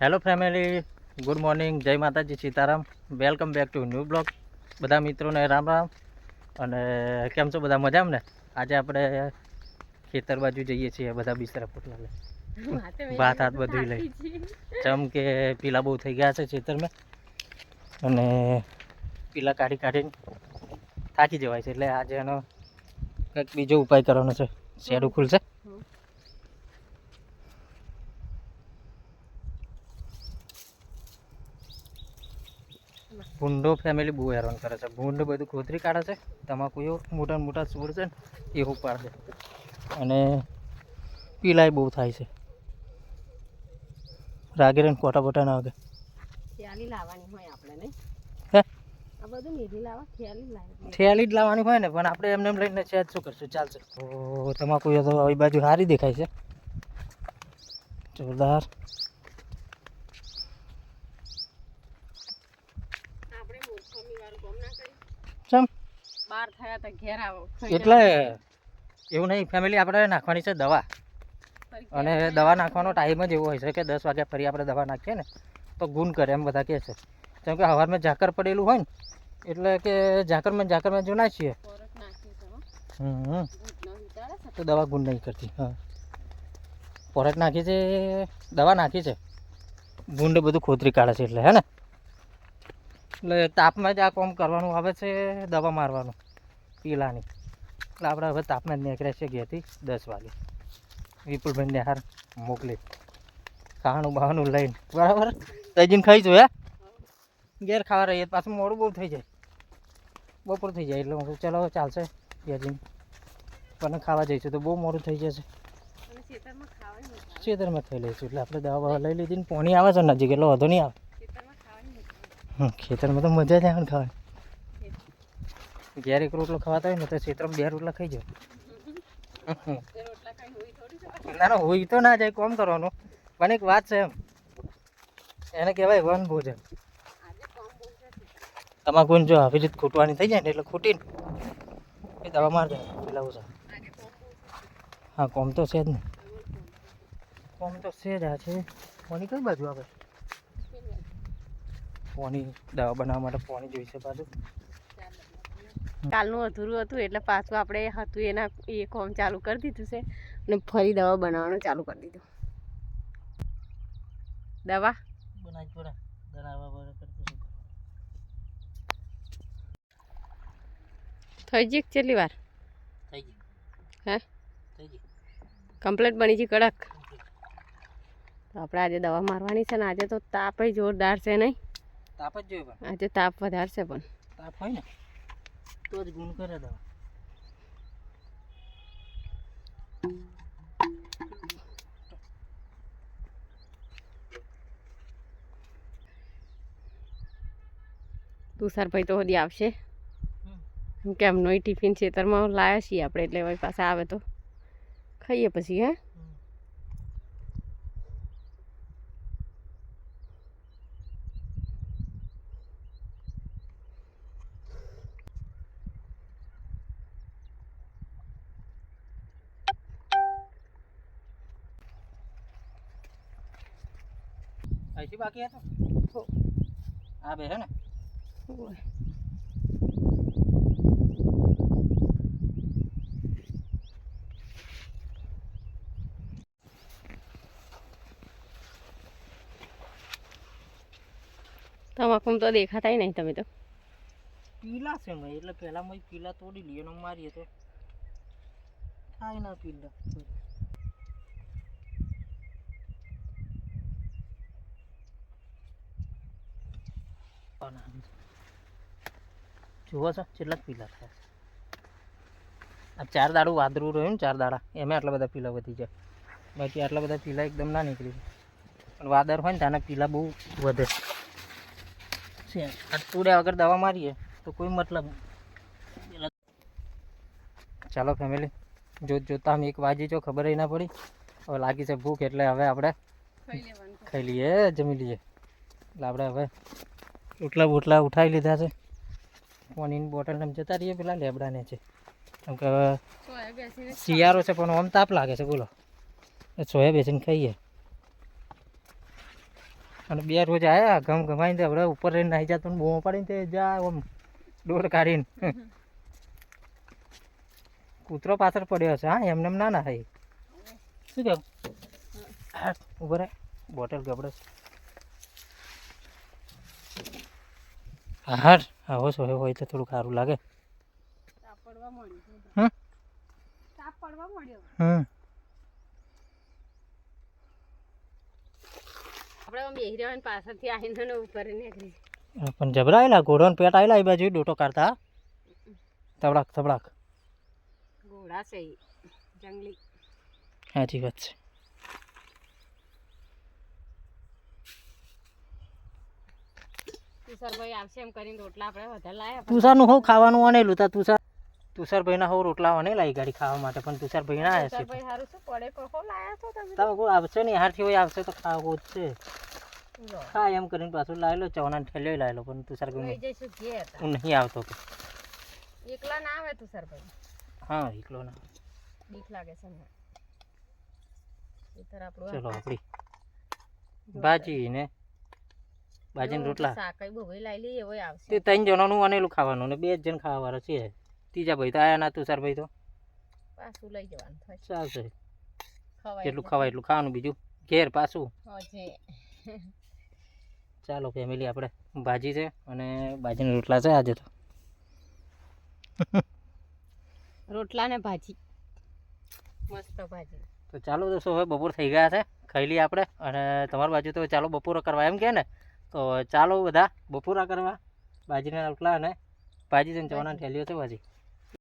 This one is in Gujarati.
હેલો ફેમિલી ગુડ મોર્નિંગ જય માતાજી, Sitaram. Welcome back to new blog બધા મિત્રોને રામ રામ. અને કેમ છો? બધા મજામાં ને? આજે આપણે ખેતર બાજુ જઈએ છીએ, બધા બિસ્તરા પોટલા લઈ ભાત હાથ બધું લઈ. ચમ કે પીલા બહુ થઈ ગયા છે ખેતરમાં. અને પીલા કાઢી કાઢીને થાકી જવાય છે. એટલે આજે એનો કંઈક બીજો ઉપાય કરવાનો છે. શેડું ખુલશે. ભૂંડો ફેમિલી બહુ હેરાન કરે છે. ભૂંડ બધું ખોતરી કાઢે છે. તમાકુ મોટા મોટા છોડ છે ને એવું પાડે છે. અને પીલાય બહુ થાય છે. રાગીરે કોટા બોટા ના વાગે. ખ્યાલી લાવવાની હોય આપણે હે? આ બધું લાવવા થેલી જ લાવવાની હોય ને પણ આપણે એમને એમ લઈને છે શું કરશું? ચાલશે. તો તમાકુ તો આવી બાજુ સારી દેખાય છે? જોરદાર આપણે મૂર્ખમી વાળું કામ ના કરી ચમ? બહાર થયા તો ઘેર આવો. એટલે એવું નહીં ફેમિલી આપણે નાખવાની છે દવા. અને દવા નાખવાનો ટાઈમ જ એવો હોય છે કે દસ વાગ્યા ફરી આપણે દવા નાખીએ ને તો ગુણ કરે એમ બધા કહે છે. કેમ કે સવારમાં ઝાકર પડેલું હોય ને એટલે કે ઝાકરમાં ઝાકરમાં જો નાખીએ. હમ તો દવા ગુણ નહીં કરતી હા. પોરટ નાખી છે દવા નાખી છે. ગુંડ બધું ખોતરી કાઢે છે એટલે હે ને? એટલે તાપમાં જ આ કામ કરવાનું આવે છે દવા મારવાનું પીલાની. એટલે આપણે હવે તાપમાં જ નીકળ્યા છીએ ઘેરથી દસ વાગે. વિપુલભાઈને હાર મોકલી. ખાવાનું બહાનું લઈને. બરાબર? તજીને ખાઈશું હે? ઘેર ખાવા રહીએ પાછું મોડું બહુ થઈ જાય. બપોર થઈ જાય એટલે હું ચલો ચાલશે યજીને. પણ ખાવા જઈશું. તો બહુ મોડું થઈ જશે. ખેતરમાં ખાઈ લઈશું. એટલે આપણે દવા લઈ લીધી ને પોણી આવે છે નજીક. એટલો વધુ નહીં આવે ખેતરમાં ખાવાની મજા આવે હમ, ખેતરમાં તો મજા જ આવે ને ખાવાની. ઘેર એક રોટલો ખવાતા હોય ને તો ખેતરમાં બે રોટલા ખાઈ જવાય ના ના હોય તો ના જાય કોમ કરવાનું. પણ એક વાત છે એમ. એને કહેવાય વન ભોજન. આજે કામ બહુ છે તમાકુ જો આવી રીતે ખૂટવાની થઈ જાય ને એટલે ખૂટીને એ દવા માર દે પેલા ઓછા. હા કોમ તો છે જ ને. કોમ તો છે જ આ છે. કોની કઈ બાજુ કામ પોણી દવા બનાવવા માટે પોણી જોઈશે પાછું. કાલનું અધૂરું હતું એટલે પાછું આપણે હતું એના એ કોમ ચાલુ કરી દીધું છે અને ફરી દવા બનાવવાનું ચાલુ કરી દીધું. દવા? થઈ ગઈ કેટલી વાર? થઈ હે? થઈ ગયું કમ્પ્લીટ બની ગઈ કડક? તો આપણે આજે દવા મારવાની છે ને આજે તો તાપ જોરદાર છે નહીં? તાપ જ જોઈએ પણ. આજે તાપ વધારશે પણ. તાપ હોય ને તો જ ગુણ કરે દવા. તુષારભાઈ તો હજી આવશે. કેમ કે એમનો ટિફિન છેતરમાં લાવ્યા છીએ આપણે એટલે પાછા આવે તો. ખાઈએ પછી હે? અહીંથી બાકી હતો હા. બે હે ને? તમાકુમ તો દેખાતાય નહીં તમે તો. પીલા છે મેં એટલે પહેલાં પીલા તોડી લઈએ મારીએ તો. થાય ના પીલા. જુઓ છો કેટલાક પીલા થાય આ ચાર દાડું વાદળું રહ્યું ને ચાર દાડા એમાં આટલા બધા પીલા વધી જાય બાકી આટલા બધા પીલા એકદમ ના નીકળી જાય પણ વાદળ હોય ને ત્યાંના પીલા બહુ વધે છે આ તોડ્યા વગર દવા મારીએ તો કોઈ મતલબ નહીં. ચાલો ફેમિલી જોત જોતા અમે એક વાજી જો ખબર ય ના પડી હવે લાગી છે ભૂખ એટલે હવે આપણે ખાઈ લેવાનું ખાઈ લઈએ જમી લઈએ એટલે આપણે હવે રોટલા બોટલા ઉઠાવી લીધા છે. પાણીની બોટલ ને જતા રહીએ પેલા લેબડાને છે. કેમ કે શિયાળો છે પણ આમ તાપ લાગે છે બોલો. સોયા બેસીને ખાઈએ. અને બે રોજ આયા ગમ ગમાઈને હવે ઉપર રહીને નાહી જતો ને બૂમો પાડીને તે જા આમ દોડ કાઢીને. કૂતરો પાછળ પડ્યો છે હા એમને એમ ના ના થાય શું હા ઊભો રહે. બોટલ ગબડે છે હા હા આવો છો હોય તો થોડું સારું લાગે તાપ પડવા મળ્યો હમ તાપ પડવા મળ્યો હમ આપણે આમ બેહી રહેવાની પાછળથી આવીને ને સારું લાગે પણ જબરાયેલા ઘોડો ને પેટ આવેલા એ બાજુ ડોટો કાઢતા તબડાક તબડાક ઘોડા છે. જંગલી. સાચી વાત છે. તુષારભાઈ આવશે એમ કરીને રોટલા આપણે વધારે લાયા તુષારનું હોવ ખાવાનું અનેલું તા તુષાર તુષારભાઈના હોવ રોટલા અનેલા ઈ ગાડી ખાવા માટે પણ તુષારભાઈ ના આવે છે. તુષારભાઈ હારું શું પડે કહો લાયા છો તમે? તમે કોઈ આવશે ને હારથી હોય આવશે તો ખાવો જ છે. હા એમ કરીને પાછું લાયેલો ચવાના ઠેલ્યો લાયેલો પણ લઈ તુષારભાઈ જઈશું ઘેર. હું નહીં આવતો કે. એકલા ના આવે તુષારભાઈ? હા એકલો ના. બીક લાગે છે ને ચલો આપણી ભાજી ને ભાજીને રોટલા. શાકાઈ બહુ લઈ લઈએ એવો આવશે. તે ત્રણ જણાનું અનેલું ખાવાનું ને બે જ જણ ખાવાવાળા છે ત્રીજા ભાઈ તો આયા ના તુષારભાઈ તો. પાછું લઈ જવાનું થાય. ચાલશે. કેટલું જેટલું ખવાય એટલું ખાવાનું બીજું. ઘેર પાછું. ચાલો ફેમિલી આપણે ભાજી છે અને ભાજીના રોટલા છે આજે તો. રોટલા ને ભાજી. મસ્ત ભાજી. તો ચાલો દોસ્તો હવે બપોર થઈ ગયા છે. ખાઈ લઈએ આપણે. અને તમારી બાજુ તો ચાલો બપોરો કરવા એમ કે ને? તો ચાલો બધા બપોરા કરવા. ભાજીના રોટલા અને ભાજી જઈને જવાના ઠેલીઓ છે ભાજી.